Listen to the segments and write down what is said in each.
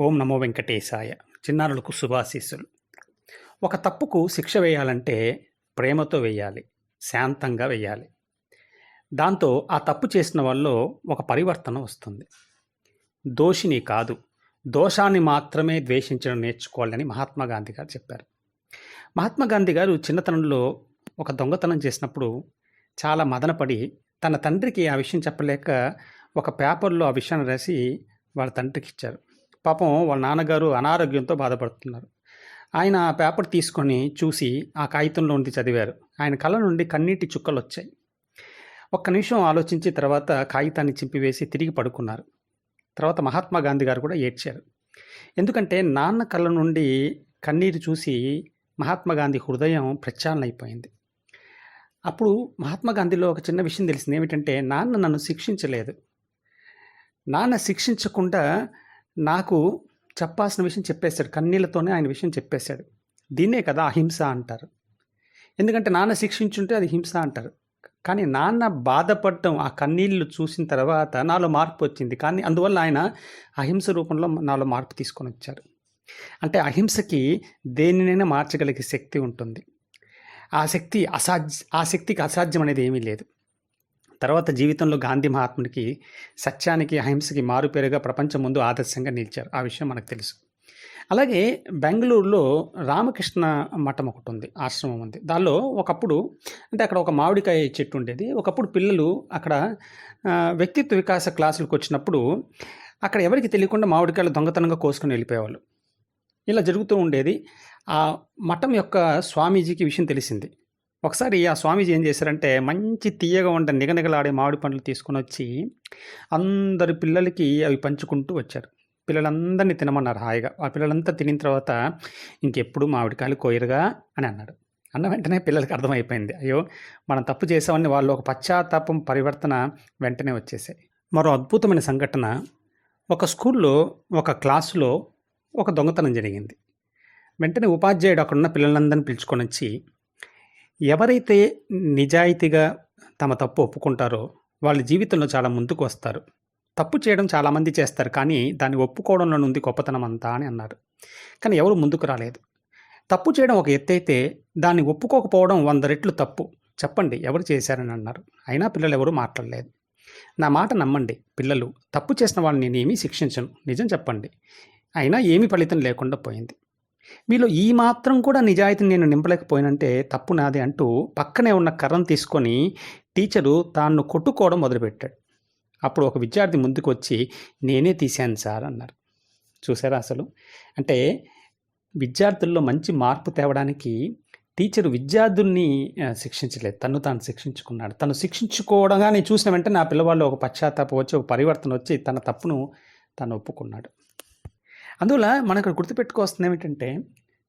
ఓం నమో వెంకటేశాయ. చిన్నారులకు శుభాశీస్సులు. ఒక తప్పుకు శిక్ష వేయాలంటే ప్రేమతో వేయాలి శాంతంగా వేయాలి. దాంతో ఆ తప్పు చేసిన వాళ్ళు ఒక పరివర్తన వస్తుంది. దోషిని కాదు దోషాన్ని మాత్రమే ద్వేషించడం నేర్చుకోవాలని మహాత్మా గాంధీ గారు చెప్పారు. మహాత్మా గాంధీ గారు చిన్నతనంలో ఒక దొంగతనం చేసినప్పుడు చాలా మదనపడి తన తండ్రికి ఆ విషయం చెప్పలేక ఒక పేపర్లో ఆ విషయాన్ని రాసి వాళ్ళ తండ్రికి ఇచ్చారు. పాపం వాళ్ళ నాన్నగారు అనారోగ్యంతో బాధపడుతున్నారు. ఆయన ఆ పేపర్ తీసుకొని చూసి ఆ కాగితంలో ఉండి చదివారు. ఆయన కళ్ళ నుండి కన్నీటి చుక్కలు వచ్చాయి ఒక్క నిమిషం ఆలోచించి తర్వాత కాగితాన్ని చింపివేసి తిరిగి పడుకున్నారు. తర్వాత మహాత్మా గాంధీ గారు కూడా ఏడ్చారు. ఎందుకంటే నాన్న కళ్ళ నుండి కన్నీరు చూసి మహాత్మా గాంధీ హృదయం ప్రచాలన అయిపోయింది అప్పుడు మహాత్మా గాంధీలో ఒక చిన్న విషయం తెలిసింది. ఏమిటంటే నాన్న నన్ను శిక్షించలేదు. నాన్న శిక్షించకుండా నాకు చెప్పాల్సిన విషయం చెప్పేశాడు. కన్నీళ్ళతోనే ఆయన విషయం చెప్పేశాడు. దీన్నే కదా అహింస అంటారు. ఎందుకంటే నాన్న శిక్షించుంటే అది హింస అంటారు. కానీ నాన్న బాధపడటం ఆ కన్నీళ్ళు చూసిన తర్వాత నాలో మార్పు వచ్చింది. కానీ అందువల్ల ఆయన అహింస రూపంలో నాలో మార్పు తీసుకొని వచ్చారు. అంటే అహింసకి దేనినైనా మార్చగలిగే శక్తి ఉంటుంది. ఆ శక్తి అసాధ్య ఆ శక్తికి అసాధ్యం అనేది ఏమీ లేదు. తర్వాత జీవితంలో గాంధీ మహాత్ముడికి సత్యానికి అహింసకి మారుపేరుగా ప్రపంచం ముందు ఆదర్శంగా నిలిచారు. ఆ విషయం మనకు తెలుసు. అలాగే బెంగళూరులో రామకృష్ణ మఠం ఒకటి ఉంది ఆశ్రమం ఉంది. దానిలో ఒకప్పుడు అంటే అక్కడ ఒక మామిడికాయ చెట్టు ఉండేది. ఒకప్పుడు పిల్లలు అక్కడ వ్యక్తిత్వ వికాస క్లాసులకు వచ్చినప్పుడు అక్కడ ఎవరికి తెలియకుండా మామిడికాయలు దొంగతనంగా కోసుకొని వెళ్ళిపోయేవాళ్ళు. ఇలా జరుగుతూ ఉండేది. ఆ మఠం యొక్క స్వామీజీకి విషయం తెలిసింది. ఒకసారి ఆ స్వామీజీ ఏం చేశారంటే మంచి తీయగా ఉండే నిగనిగలాడే మామిడి పండ్లు తీసుకొని వచ్చి అందరి పిల్లలకి అవి పంచుకుంటూ వచ్చారు. పిల్లలందరినీ తినమన్నారు హాయిగా. ఆ పిల్లలంతా తినిన తర్వాత ఇంకెప్పుడు మామిడికాయలు కోయరుగా అని అన్నాడు. అన్న వెంటనే పిల్లలకి అర్థమైపోయింది. అయ్యో మనం తప్పు చేసామని వాళ్ళు ఒక పశ్చాత్తాపం పరివర్తన వెంటనే వచ్చేసాయి. మరో అద్భుతమైన సంఘటన. ఒక స్కూల్లో ఒక క్లాసులో ఒక దొంగతనం జరిగింది. వెంటనే ఉపాధ్యాయుడు అక్కడున్న పిల్లలందరినీ పిలుచుకొని వచ్చి ఎవరైతే నిజాయితీగా తమ తప్పు ఒప్పుకుంటారో వాళ్ళ జీవితంలో చాలా ముందుకు వస్తారు. తప్పు చేయడం చాలామంది చేస్తారు కానీ దాన్ని ఒప్పుకోవడంలో ఉంది గొప్పతనం అంతా అని అన్నారు. కానీ ఎవరు ముందుకు రాలేదు. తప్పు చేయడం ఒక ఎత్తైతే దాన్ని ఒప్పుకోకపోవడం వంద రెట్లు తప్పు. చెప్పండి ఎవరు చేశారని అన్నారు. అయినా పిల్లలు ఎవరు మాట్లాడలేదు. నా మాట నమ్మండి పిల్లలు. తప్పు చేసిన వాళ్ళని నేనేమీ శిక్షించను. నిజం చెప్పండి. అయినా ఏమీ ఫలితం లేకుండా పోయింది. మీలో ఈ మాత్రం కూడా నిజాయితీని నేను నింపలేకపోయినంటే తప్పు నాది అంటూ పక్కనే ఉన్న కర్రను తీసుకొని టీచరు తాను కొట్టుకోవడం మొదలుపెట్టాడు. అప్పుడు ఒక విద్యార్థి ముందుకు వచ్చి నేనే తీశాను సార్ అన్నారు. చూసారా అసలు? అంటే విద్యార్థుల్లో మంచి మార్పు తేవడానికి టీచరు విద్యార్థుల్ని శిక్షించలేదు. తను తాను శిక్షించుకున్నాడు. తను శిక్షించుకోవడంగానే చూసిన వెంటనే నా పిల్లవాళ్ళు ఒక పశ్చాత్తాపం వచ్చి ఒక పరివర్తన వచ్చి తన తప్పును తను ఒప్పుకున్నాడు. అందువల్ల మనకు గుర్తుపెట్టుకోవాల్సింది ఏమిటంటే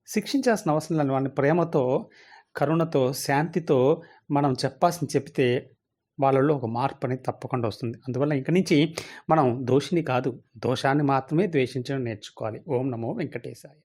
శిక్షించాల్సిన అవసరం లేదు వాళ్ళని ప్రేమతో కరుణతో శాంతితో మనం చెప్పాల్సింది చెప్తే వాళ్ళలో ఒక మార్పు అనేది తప్పకుండా వస్తుంది. అందువల్ల ఇంక నుంచి మనం దోషిని కాదు దోషాన్ని మాత్రమే ద్వేషించడం నేర్చుకోవాలి. ఓం నమో వెంకటేశాయ.